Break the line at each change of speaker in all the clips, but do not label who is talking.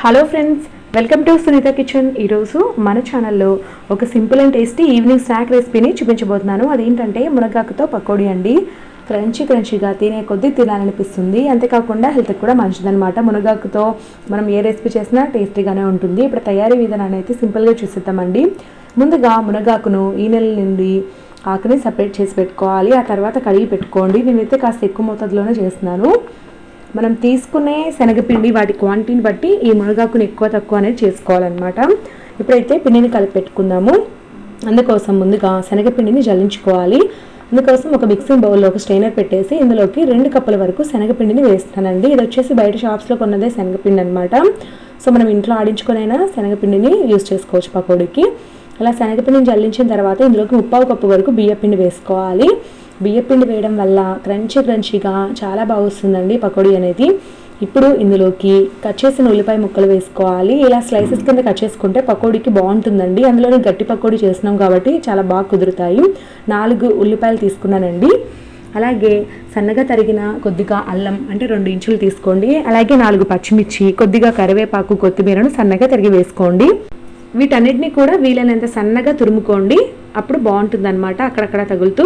Hello friends welcome to Sunitha kitchen ఈరోజు మన ఛానల్లో ఒక simple and tasty evening snack రెసిపీని చూపించబోతున్నాను. అదేంటంటే మునగాకుతో పకోడీ అండి. క్రంచీ క్రంచీగా తినే కొద్దీ తినాలనిపిస్తుంది. అంతేకాకుండా హెల్త్కి కూడా మంచిదనమాట మునగాకుతో మనం ఏ రెసిపీ చేసినా టేస్టీగానే ఉంటుంది. ఇప్పుడు తయారీ విధానాన్ని అయితే సింపుల్గా చూసిద్దామండి. ముందుగా మునగాకును ఈ నెల నుండి ఆకుని సపరేట్ చేసి పెట్టుకోవాలి. ఆ తర్వాత కడిగి పెట్టుకోండి. నేనైతే కాస్త ఎక్కువ మోతాదులోనే చేస్తున్నాను. మనం తీసుకునే శనగపిండి వాటి క్వాంటిటీని బట్టి ఈ మునగాకుని ఎక్కువ తక్కువ అనేది చేసుకోవాలన్నమాట. ఇప్పుడైతే పిండిని కలిపెట్టుకుందాము. అందుకోసం ముందుగా శనగపిండిని జల్లించుకోవాలి. అందుకోసం ఒక మిక్సింగ్ బౌల్లో ఒక స్ట్రైనర్ పెట్టేసి ఇందులోకి రెండు కప్పుల వరకు శనగపిండిని వేస్తానండి. ఇది వచ్చేసి బయట షాప్స్లో కొన్నదే శనగపిండి అనమాట సో మనం ఇంట్లో ఆడించుకునైనా శనగపిండిని యూస్ చేసుకోవచ్చు పకోడీకి. అలా శనగపిండిని జల్లించిన తర్వాత ఇందులోకి ముప్పావు కప్పు వరకు బియ్యపిండి వేసుకోవాలి. బియ్యపిండి వేయడం వల్ల క్రంచీ క్రంచీగా చాలా బాగుస్తుందండి పకోడీ అనేది. ఇప్పుడు ఇందులోకి కట్ చేసిన ఉల్లిపాయ ముక్కలు వేసుకోవాలి. ఇలా స్లైసెస్ కింద కట్ చేసుకుంటే పకోడీకి బాగుంటుందండి. అందులోనే గట్టి పకోడీ చేసినాం కాబట్టి చాలా బాగా కుదురుతాయి. నాలుగు ఉల్లిపాయలు తీసుకున్నానండి. అలాగే సన్నగా తరిగిన కొద్దిగా అల్లం అంటే రెండు ఇంచులు తీసుకోండి. అలాగే నాలుగు పచ్చిమిర్చి కొద్దిగా కరివేపాకు కొత్తిమీరను సన్నగా తరిగి వేసుకోండి. వీటన్నిటిని కూడా వీలైనంత సన్నగా తురుముకోండి. అప్పుడు బాగుంటుంది అనమాట అక్కడక్కడ తగులుతూ.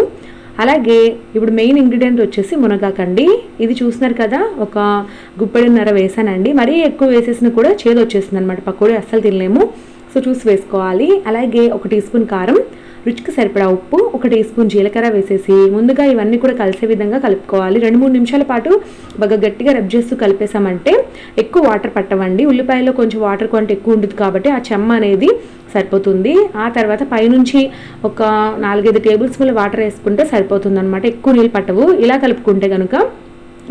అలాగే ఇప్పుడు మెయిన్ ఇంగ్రీడియంట్ వచ్చేసి మునగాకండి. ఇది చూస్తున్నారు కదా ఒక గుప్పెడున్నర వేసానండి. మరీ ఎక్కువ వేసేసిన కూడా చేదు వచ్చేసింది అనమాట పకోడీ అస్సలు తినలేము. సో చూసి వేసుకోవాలి. అలాగే ఒక టీ స్పూన్ కారం రుచికి సరిపడా ఉప్పు ఒక టీ స్పూన్ జీలకర్ర వేసేసి ముందుగా ఇవన్నీ కూడా కలిసే విధంగా కలుపుకోవాలి. రెండు మూడు నిమిషాల పాటు బాగా గట్టిగా రబ్ చేస్తూ కలిపేసామంటే ఎక్కువ వాటర్ పట్టవండి. ఉల్లిపాయలో కొంచెం వాటర్ క్వాంటిటీ ఎక్కువ ఉంటుంది కాబట్టి ఆ చెమ్మ అనేది సరిపోతుంది. ఆ తర్వాత పైనుంచి ఒక నాలుగైదు టేబుల్ స్పూన్ల వాటర్ వేసుకుంటే సరిపోతుంది అనమాట ఎక్కువ నీళ్ళు పట్టవు. ఇలా కలుపుకుంటే కనుక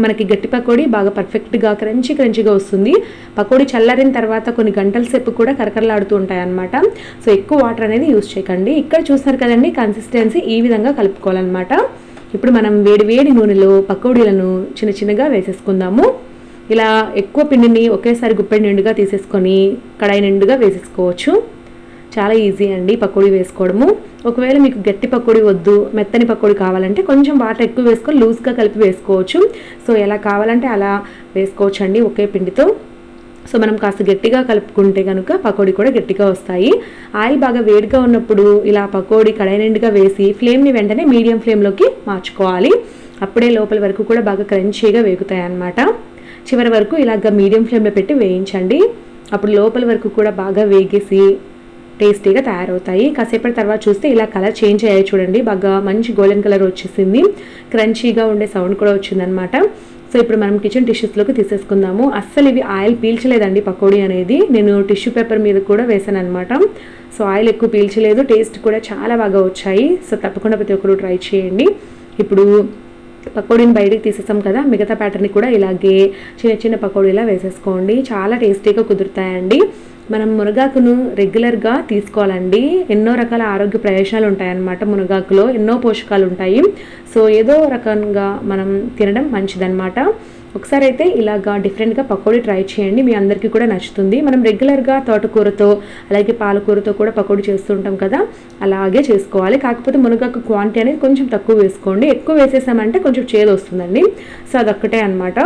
మనకి గట్టి పకోడీ బాగా పర్ఫెక్ట్గా క్రంచి క్రంచిగా వస్తుంది. పకోడీ చల్లారిన తర్వాత కొన్ని గంటల సేపు కూడా కరకరలాడుతూ ఉంటాయి అనమాట సో ఎక్కువ వాటర్ అనేది యూస్ చేయకండి. ఇక్కడ చూస్తారు కదండి కన్సిస్టెన్సీ ఈ విధంగా కలుపుకోవాలన్నమాట. ఇప్పుడు మనం వేడి వేడి నూనెలో పకోడీలను చిన్న చిన్నగా వేసేసుకుందాము. ఇలా ఎక్కువ పిండిని ఒకేసారి గుప్పెడి నిండుగా తీసేసుకొని కడాయి నిండుగా వేసేసుకోవచ్చు. చాలా ఈజీ అండి పకోడీ వేసుకోవడము. ఒకవేళ మీకు గట్టి పకోడీ వద్దు మెత్తని పకోడీ కావాలంటే కొంచెం వాటర్ ఎక్కువ వేసుకొని లూజ్గా కలిపి వేసుకోవచ్చు. సో ఎలా కావాలంటే అలా వేసుకోవచ్చు అండి ఒకే పిండితో. సో మనం కాస్త గట్టిగా కలుపుకుంటే కనుక పకోడీ కూడా గట్టిగా వస్తాయి. ఆయిల్ బాగా వేడిగా ఉన్నప్పుడు ఇలా పకోడీ కడాయి నిండుగా వేసి ఫ్లేమ్ని వెంటనే మీడియం ఫ్లేమ్లోకి మార్చుకోవాలి. అప్పుడే లోపల వరకు కూడా బాగా క్రంచీగా వేగుతాయి అన్నమాట చివరి వరకు ఇలాగ మీడియం ఫ్లేమ్లో పెట్టి వేయించండి. అప్పుడు లోపల వరకు కూడా బాగా వేగేసి టేస్టీగా తయారవుతాయి. కాసేపటి తర్వాత చూస్తే ఇలా కలర్ చేంజ్ అయ్యాయి చూడండి. బాగా మంచి గోల్డెన్ కలర్ వచ్చేసింది. క్రంచీగా ఉండే సౌండ్ కూడా వచ్చిందనమాట సో ఇప్పుడు మనం కిచెన్ టిష్యూస్లోకి తీసేసుకుందాము. అస్సలు ఇవి ఆయిల్ పీల్చలేదండి పకోడీ అనేది. నేను టిష్యూ పేపర్ మీద కూడా వేసాను అనమాట సో ఆయిల్ ఎక్కువ పీల్చలేదు. టేస్ట్ కూడా చాలా బాగా వచ్చాయి. సో తప్పకుండా ప్రతి ఒక్కరు ట్రై చేయండి. ఇప్పుడు పకోడీని బయటికి తీసేసాం కదా. మిగతా ప్యాటర్ని కూడా ఇలాగే చిన్న చిన్న పకోడీలా వేసేసుకోండి. చాలా టేస్టీగా కుదురుతాయండి. మనం మునగాకును రెగ్యులర్గా తీసుకోవాలండి. ఎన్నో రకాల ఆరోగ్య ప్రయోజనాలు ఉంటాయన్నమాట మునగాకులో. ఎన్నో పోషకాలు ఉంటాయి సో ఏదో రకంగా మనం తినడం మంచిదన్నమాట. ఒకసారి అయితే ఇలాగా డిఫరెంట్గా పకోడీ ట్రై చేయండి. మీ అందరికీ కూడా నచ్చుతుంది. మనం రెగ్యులర్గా తోటకూరతో అలాగే పాలకూరతో కూడా పకోడీ చేస్తుంటాం కదా అలాగే చేసుకోవాలి. కాకపోతే మునగాకు క్వాంటిటీ అనేది కొంచెం తక్కువ వేసుకోండి. ఎక్కువ వేసేసామంటే కొంచెం చేదు వస్తుందండి సో అదొక్కటే అనమాట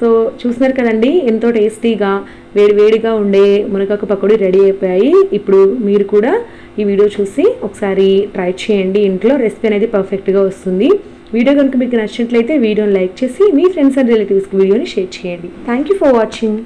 సో చూస్తున్నారు కదండి ఎంతో టేస్టీగా వేడి వేడిగా ఉండే మునగాకు పకోడీ రెడీ అయిపోయాయి. ఇప్పుడు మీరు కూడా ఈ వీడియో చూసి ఒకసారి ట్రై చేయండి. ఇంట్లో రెసిపీ అనేది పర్ఫెక్ట్గా వస్తుంది. వీడియో కనుక మీకు నచ్చినట్లయితే వీడియోని లైక్ చేసి మీ ఫ్రెండ్స్ అండ్ రిలేటివ్స్కి వీడియోని షేర్ చేయండి. Thank you for watching.